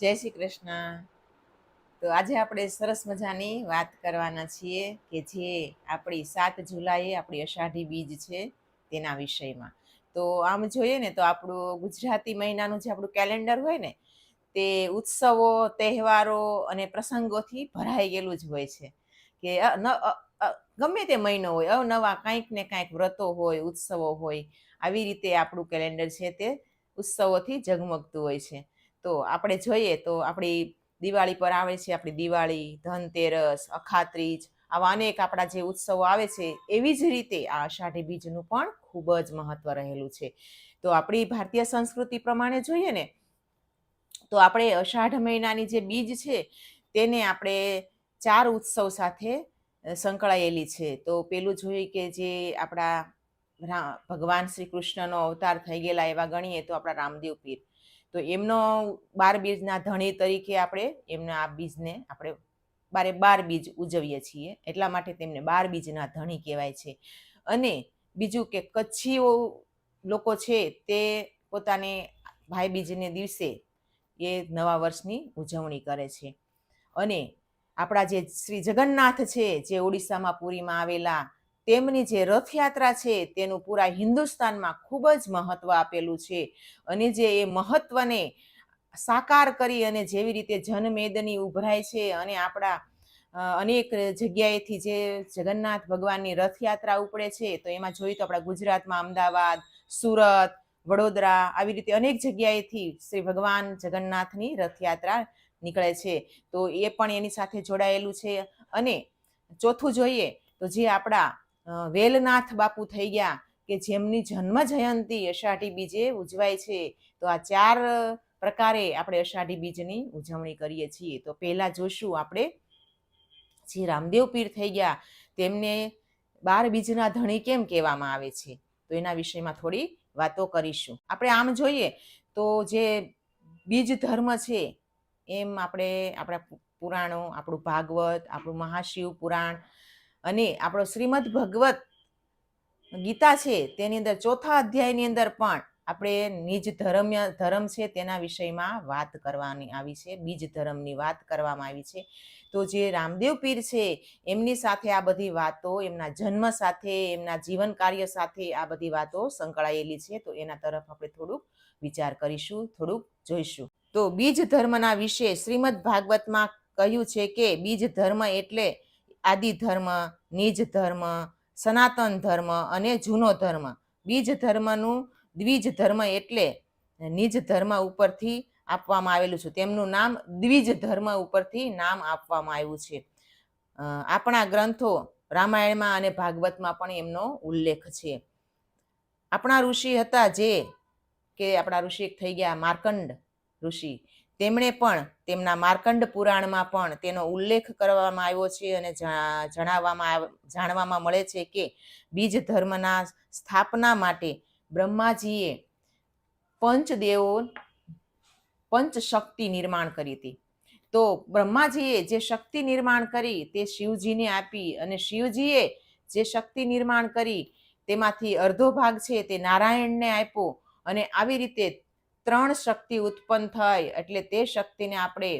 જય શ્રી કૃષ્ણ. તો આજે આપણે સરસ મજાની વાત કરવાના છીએ કે જે આપણી સાત જુલાઈએ આપણી અષાઢી બીજ છે તેના વિષયમાં. તો આમ જોઈએ ને તો આપણું ગુજરાતી મહિનાનું જે આપણું કેલેન્ડર હોય ને, તે ઉત્સવો, તહેવારો અને પ્રસંગોથી ભરાઈ ગયેલું જ હોય છે. કે ગમે તે મહિનો હોય, અવનવા કાંઈક ને કાંઈક વ્રતો હોય, ઉત્સવો હોય, આવી રીતે આપણું કેલેન્ડર છે તે ઉત્સવોથી ઝગમગતું હોય છે. તો આપણે જોઈએ તો આપણી દિવાળી પર આવે છે, આપણી દિવાળી, ધનતેરસ, અખાત્રીજ, આવા અનેક આપણા જે ઉત્સવો આવે છે, એવી જ રીતે આ અષાઢી બીજનું પણ ખૂબ જ મહત્વ રહેલું છે. તો આપણી ભારતીય સંસ્કૃતિ પ્રમાણે જોઈએ ને, તો આપણે અષાઢ મહિનાની જે બીજ છે, તેને આપણે ચાર ઉત્સવ સાથે સંકળાયેલી છે. તો પેલું જોઈએ કે જે આપણા ભગવાન શ્રી કૃષ્ણનો અવતાર થઈ ગયેલા એવા ગણીએ તો આપણા રામદેવ પીર. તો એમનો બાર બીજના ધણી તરીકે આપણે એમના આ બીજને આપણે બારે બાર બીજ ઉજવીએ છીએ. એટલા માટે તેમને બાર બીજના ધણી કહેવાય છે. અને બીજું કે કચ્છીઓ લોકો છે તે પોતાને ભાઈ બીજને દિવસે એ નવા વર્ષની ઉજવણી કરે છે. અને આપણા જે શ્રી જગન્નાથ છે, જે ઓડિશામાં પુરીમાં આવેલા તેમની જે રથયાત્રા છે, તેનું પૂરા હિન્દુસ્તાનમાં ખૂબ જ મહત્વ આપેલું છે. અને જે એ મહત્વને સાકાર કરી અને જેવી રીતે જનમેદની ઉભરાય છે અને આપણા અનેક જગ્યાએથી જે જગન્નાથ ભગવાનની રથયાત્રા ઉપડે છે, તો એમાં જોઈએ તો આપણા ગુજરાતમાં અમદાવાદ, સુરત, વડોદરા આવી રીતે અનેક જગ્યાએથી શ્રી ભગવાન જગન્નાથની રથયાત્રા નીકળે છે. તો એ પણ એની સાથે જોડાયેલું છે. અને ચોથું જોઈએ તો જે આપણા વેલનાથ બાપુ થઈ ગયા કે જેમની જન્મ જયંતિ અષાઢી બીજે ઉજવાય છે, તો આ ચાર પ્રકારે આપણે અષાઢી બીજની ઉજવણી કરીએ છીએ. તો પહેલા જોશું આપણે જે રામદેવ પીર થઈ ગયા, તેમને બાર બીજના ધણી કેમ કહેવામાં આવે છે? તો એના વિષયમાં થોડી વાતો કરીશું. આપણે આમ જોઈએ તો જે બીજ ધર્મ છે, એમ આપણે આપણા પુરાણો, આપણું ભાગવત, આપણું મહાશિવ પુરાણ અને આપણો શ્રીમદ ભગવત ગીતા છે, તેની અંદર ચોથા અધ્યાયની અંદર પણ આપણે નિજ ધર્મ ધર્મ છે તેના વિષયમાં વાત કરવાની આવી છે, બીજ ધર્મની વાત કરવામાં આવી છે. તો જે રામદેવ પીર છે, એમની સાથે આ બધી વાતો, એમના જન્મ સાથે, એમના જીવન કાર્ય સાથે આ બધી વાતો સંકળાયેલી છે. તો એના તરફ આપણે થોડુંક વિચાર કરીશું, થોડુંક જોઈશું. તો બીજ ધર્મના વિશે શ્રીમદ ભાગવતમાં કહ્યું છે કે બીજ ધર્મ એટલે આદિ ધર્મ, નિજ ધર્મ, સનાતન ધર્મ અને જૂનો ધર્મ. બીજ ધર્મનું, દ્વિજ ધર્મ એટલે નિજ ધર્મ ઉપરથી આપવામાં આવેલું છે. તેમનું નામ દ્વિજ ધર્મ ઉપરથી નામ આપવામાં આવ્યું છે. આપણા ગ્રંથો રામાયણમાં અને ભાગવતમાં પણ એમનો ઉલ્લેખ છે. આપણા ઋષિ હતા જે, કે આપણા ઋષિ થઈ ગયા, માર્કંડ ઋષિ. તેમણે પણ તેમના માર્કંડ પુરાણમાં પણ તેનો ઉલ્લેખ કરવામાં આવ્યો છે અને જણાવવામાં જાણવામાં મળે છે કે બીજ ધર્મના સ્થાપના માટે બ્રહ્માજીએ પંચદેવો પંચ શક્તિ નિર્માણ કરી હતી. તો બ્રહ્માજીએ જે શક્તિ નિર્માણ કરી તે શિવજીને આપી અને શિવજીએ જે શક્તિ નિર્માણ કરી તેમાંથી અડધો ભાગ છે તે નારાયણને આપ્યો અને આવી રીતે ત્રણ શક્તિ ઉત્પન્ન થાય એટલે તે શક્તિને આપણે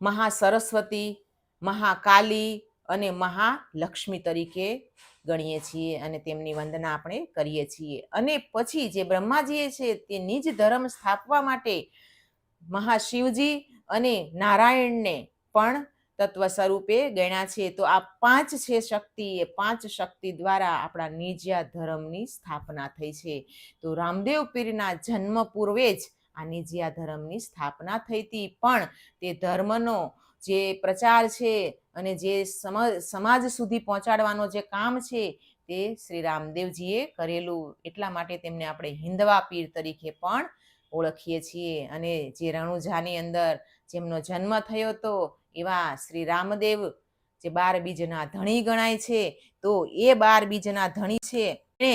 મહા સરસ્વતી મહાકાલી અને મહાલક્ષ્મી તરીકે ગણીએ છીએ અને તેમની વંદના આપણે કરીએ છીએ. અને પછી જે બ્રહ્માજીએ છે તે નિજ ધર્મ સ્થાપવા માટે મહાશિવજી અને નારાયણને પણ તત્વ સ્વરૂપે ગણ્યા છે, તો આ પાંચ છે શક્તિ, એ પાંચ શક્તિ દ્વારા આપણા નિજ્યા ધર્મની સ્થાપના થઈ છે. તો રામદેવ પીરના જન્મ પૂર્વે જ આ નિજ્યા ધર્મની સ્થાપના થઈ હતી. પણ તે ધર્મનો જે પ્રચાર છે અને જે સમ- સમાજ સુધી પહોંચાડવાનો જે કામ છે, તે શ્રી રામદેવજીએ કરેલું. એટલા માટે તેમને આપણે હિન્દવા પીર તરીકે પણ ઓળખીએ છીએ અને જે રણુજાની અંદર જેમનો જન્મ થયો હતો, એવા શ્રી રામદેવ જે બાર બીજના ધણી ગણાય છે, તો એ બાર બીજના ધણી છે. અને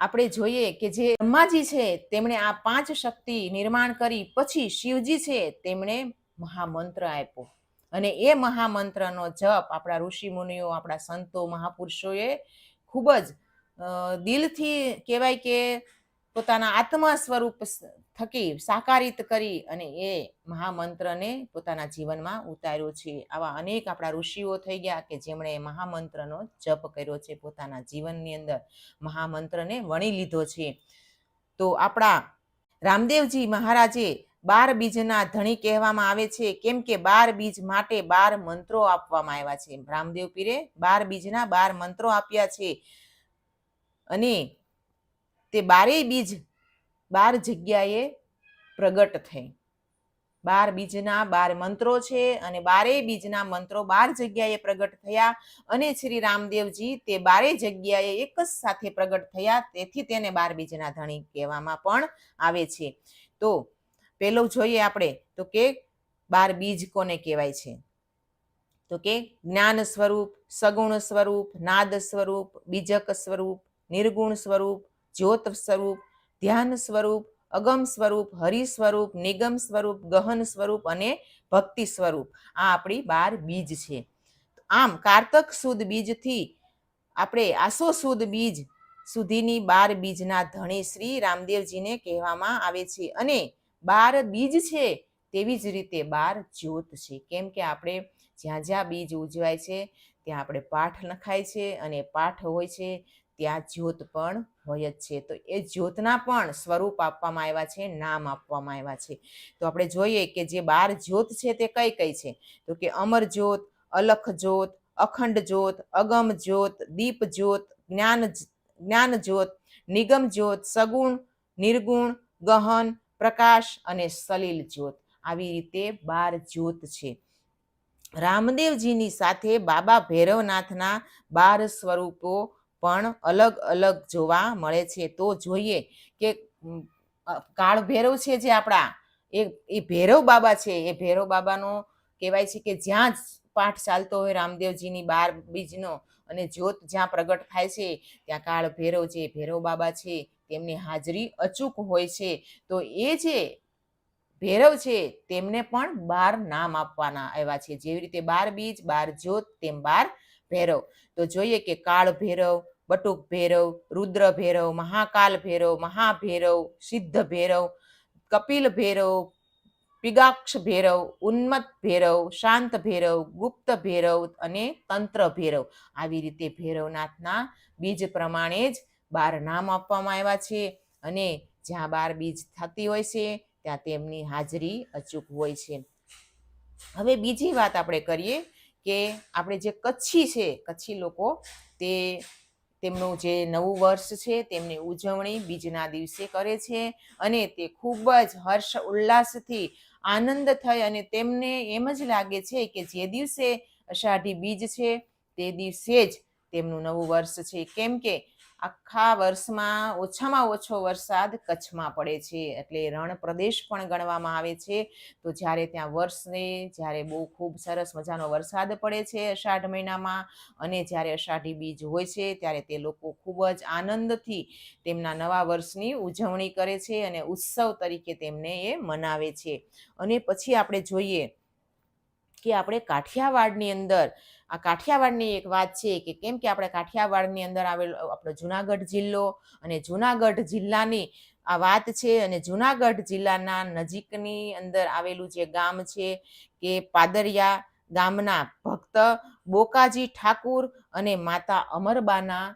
આપણે જોઈએ કે જે બ્રહ્માજી છે, તેમણે આ પાંચ શક્તિ નિર્માણ કરી, પછી શિવજી છે, તેમણે મહામંત્ર આપ્યો. અને એ મહામંત્રનો જપ આપણા ઋષિ મુનિઓ, આપણા સંતો, મહાપુરુષોએ ખૂબ જ દિલથી કહેવાય કે પોતાના આત્મા સ્વરૂપ થકી સાકારિત કરી અને એ મહામંત્રને પોતાના જીવનમાં ઉતાર્યો છે. આવા અનેક આપણા ઋષિઓ થઈ ગયા કે જેમણે મહામંત્રનો જપ કર્યો છે, પોતાના જીવનની અંદર મહામંત્રને વણી લીધો છે. તો આપણા રામદેવજી મહારાજે બાર બીજના ધણી કહેવામાં આવે છે, કેમ કે બાર બીજ માટે બાર મંત્રો આપવામાં આવ્યા છે. રામદેવ પીરે બાર બીજના બાર મંત્રો આપ્યા છે અને તે બારેય બીજ બાર જગ્યાએ પ્રગટ થઈ. બાર બીજના બાર મંત્રો છે અને બારેય બીજના મંત્રો બાર જગ્યાએ પ્રગટ થયા અને શ્રી રામદેવજી તે બારેય જગ્યાએ એક જ સાથે પ્રગટ થયા, તેથી તેને બાર બીજના ધણી કહેવામાં પણ આવે છે. તો પેલું જોઈએ આપણે, તો કે બાર બીજ કોને કહેવાય છે? તો કે જ્ઞાન સ્વરૂપ, સગુણ સ્વરૂપ, નાદ સ્વરૂપ, બીજક સ્વરૂપ, નિર્ગુણ સ્વરૂપ, જ્યોત સ્વરૂપ ધ્યાન સ્વરૂપ, અગમ સ્વરૂપ, હરિ સ્વરૂપ, નિગમ સ્વરૂપ, ગહન સ્વરૂપ અને ભક્તિ સ્વરૂપ. આ આપણી બાર બીજ છે. આમ કારતક સુદ બીજથી આપણે આસો સુદ બીજ સુધીની બાર બીજના ધણી શ્રી રામદેવજીને કહેવામાં આવે છે. અને બાર બીજ છે તેવી જ રીતે બાર જ્યોત છે. કેમ કે આપણે જ્યાં જ્યાં બીજ ઉજવાય છે, ત્યાં આપણે પાઠ લખાય છે અને પાઠ હોય છે. ત્યાં જ્યોત પણ હોય જ છે. તો એ જ્યોતના પણ સ્વરૂપ આપવામાં આવ્યા છે, નામ આપવામાં આવ્યા છે. તો આપણે જોઈએ કે જે બાર જ્યોત છે તે કઈ કઈ છે? તો કે અમર જ્યોત, અલખ જ્યોત, અખંડ જ્યોત, અગમ જ્યોત, દીપ જ્યોત, જ્ઞાન જ્ઞાન જ્યોત, નિગમ જ્યોત, સગુણ, નિર્ગુણ, ગહન, પ્રકાશ અને સલીલ જ્યોત. આવી રીતે બાર જ્યોત છે. રામદેવજીની સાથે બાબા ભૈરવનાથના બાર સ્વરૂપો પણ અલગ અલગ જોવા મળે છે. તો જોઈએ કે કાળ ભૈરવ છે જે આપણા, એ એ ભૈરવ બાબા છે. એ ભૈરવ બાબાનો કહેવાય છે કે જ્યાં જ પાઠ ચાલતો હોય રામદેવજીની બાર બીજનો અને જ્યોત જ્યાં પ્રગટ થાય છે, ત્યાં કાળ ભૈરવ જે ભૈરવ બાબા છે, તેમની હાજરી અચૂક હોય છે. તો એ જે ભૈરવ છે, તેમને પણ બાર નામ આપવાના આવ્યા છે. જેવી રીતે બાર બીજ, બાર જ્યોત, તેમ બાર ભૈરવ. તો જોઈએ કે કાળ ભૈરવ, બટુક ભૈરવ, રુદ્ર ભૈરવ, મહાકાલ ભૈરવ, મહાભૈરવ, સિદ્ધ ભૈરવ, કપિલ ભૈરવ, પિગાક્ષ ભૈરવ ઉન્મત ભૈરવ, શાંત ભૈરવ, ગુપ્ત ભૈરવ અને તંત્ર ભૈરવ. આવી રીતે ભૈરવનાથના બીજ પ્રમાણે જ બાર નામ આપવામાં આવ્યા છે અને જ્યાં બાર બીજ થતી હોય છે, ત્યાં તેમની હાજરી અચૂક હોય છે. હવે બીજી વાત આપણે કરીએ કે આપણે જે કચ્છી છે, કચ્છી લોકો, તે તેમનું જે નવું વર્ષ છે, તેમની ઉજવણી બીજના દિવસે કરે છે અને તે ખૂબ જ હર્ષ ઉલ્લાસથી આનંદ થઈ અને તેમને એમ જ લાગે છે કે જે દિવસે અષાઢી બીજ છે, તે દિવસે જ તેમનું નવું વર્ષ છે. કેમ કે આખા વર્ષમાં ઓછામાં ઓછો વરસાદ કચ્છમાં પડે છે. એટલે રણ પ્રદેશ પણ ગણવામાં આવે છે. તો જ્યારે ત્યાં વર્ષને જ્યારે બહુ ખૂબ સરસ મજાનો વરસાદ પડે છે અષાઢ મહિનામાં અને જ્યારે અષાઢી બીજ હોય છે ત્યારે તે લોકો ખૂબ જ આનંદથી તેમના નવા વર્ષની ઉજવણી કરે છે અને ઉત્સવ તરીકે તેમને એ મનાવે છે. અને પછી આપણે જોઈએ કે આપણે કાઠિયાવાડની અંદર, આ કાઠિયાવાડની એક વાત છે કે કેમ કે આપણે કાઠિયાવાડની અંદર આવેલો, આપણો જુનાગઢ જિલ્લો અને જુનાગઢ જિલ્લાની આ વાત છે અને જુનાગઢ જિલ્લાના નજીકની અંદર આવેલું જે ગામ છે કે પાદરિયા ગામના ભક્ત બોકાજી ઠાકુર અને માતા અમરબાના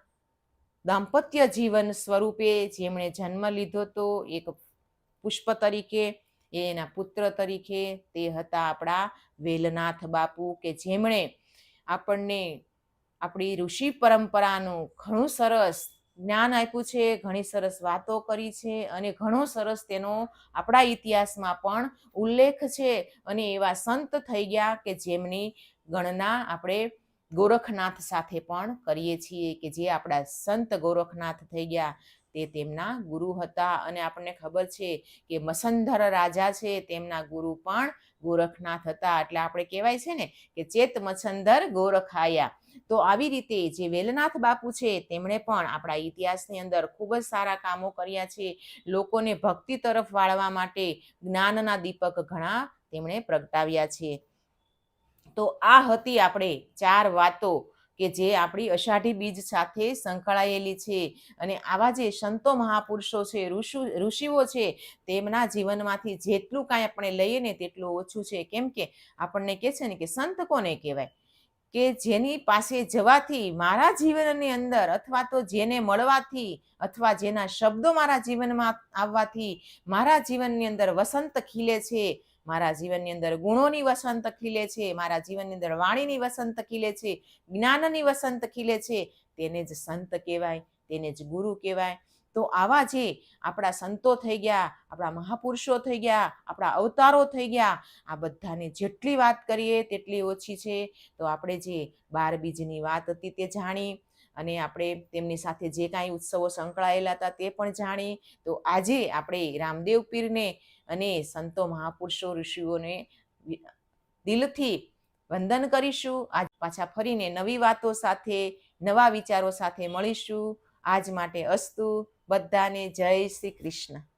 દાંપત્ય જીવન સ્વરૂપે જેમણે જન્મ લીધો તો એક પુષ્પ તરીકે એ એના પુત્ર તરીકે તે હતા આપણા વેલનાથ બાપુ કે જેમણે આપણને આપણી ઋષિ પરંપરાનું ઘણું સરસ જ્ઞાન આપ્યું છે, ઘણી સરસ વાતો કરી છે અને ઘણો સરસ તેનો આપણા ઇતિહાસમાં પણ ઉલ્લેખ છે અને એવા સંત થઈ ગયા કે જેમની ગણના આપણે ગોરખનાથ સાથે પણ કરીએ છીએ કે જે આપણા સંત ગોરખનાથ થઈ ગયા. તે તેમના ગુરુ હતા. અને આપણને ખબર છે કે મસંધર રાજા છે તેમના ગુરુ પણ ગોરખનાથ હતા. એટલે આપણે કહેવાય છે ને કે ચેત મચ્છંદર ગોરખાયા. તો આવી રીતે જે વેલનાથ બાપુ છે તેમણે પણ આપણા ઇતિહાસની અંદર ખૂબ જ સારા કામો કર્યા છે. લોકોને ભક્તિ તરફ વાળવા માટે જ્ઞાનના દીપક ઘણા તેમણે પ્રગટાવ્યા છે. તો આ હતી આપણે ચાર વાતો કે જે આપણી અષાઢી બીજ સાથે સંકળાયેલી છે અને આવા જે સંતો મહાપુરુષો છે, ઋષુ, ઋષિઓ છે, તેમના જીવનમાંથી જેટલું કાંઈ આપણે લઈએ ને તેટલું ઓછું છે. કેમ કે આપણને કહે છે ને કે સંત કોને કહેવાય? કે જેની પાસે જવાથી મારા જીવનની અંદર અથવા તો જેને મળવાથી અથવા જેના શબ્દો મારા જીવનમાં આવવાથી મારા જીવનની અંદર વસંત ખીલે છે. મારા જીવનની અંદર ગુણોની વસંત ખીલે છે, મારા જીવનની અંદર વાણીની વસંત ખીલે છે, જ્ઞાનની વસંત ખીલે છે, તેને જ સંત કહેવાય, તેને જ ગુરુ કહેવાય. તો આવા જે આપણા સંતો થઈ ગયા, આપણા મહાપુરુષો થઈ ગયા, આપણા અવતારો થઈ ગયા, આ બધાને જેટલી વાત કરીએ તેટલી ઓછી છે. તો આપણે જે બાર બીજની વાત હતી તે જાણી અને આપણે તેમની સાથે જે કાંઈ ઉત્સવો સંકળાયેલા હતા તે પણ જાણી. તો આજે આપણે રામદેવ પીરને અને સંતો મહાપુરુષો, ઋષિઓને દિલથી વંદન કરીશું. આજ પાછા ફરીને નવી વાતો સાથે, નવા વિચારો સાથે મળીશું. આજ માટે અસ્તુ. બધાને જય શ્રી કૃષ્ણ.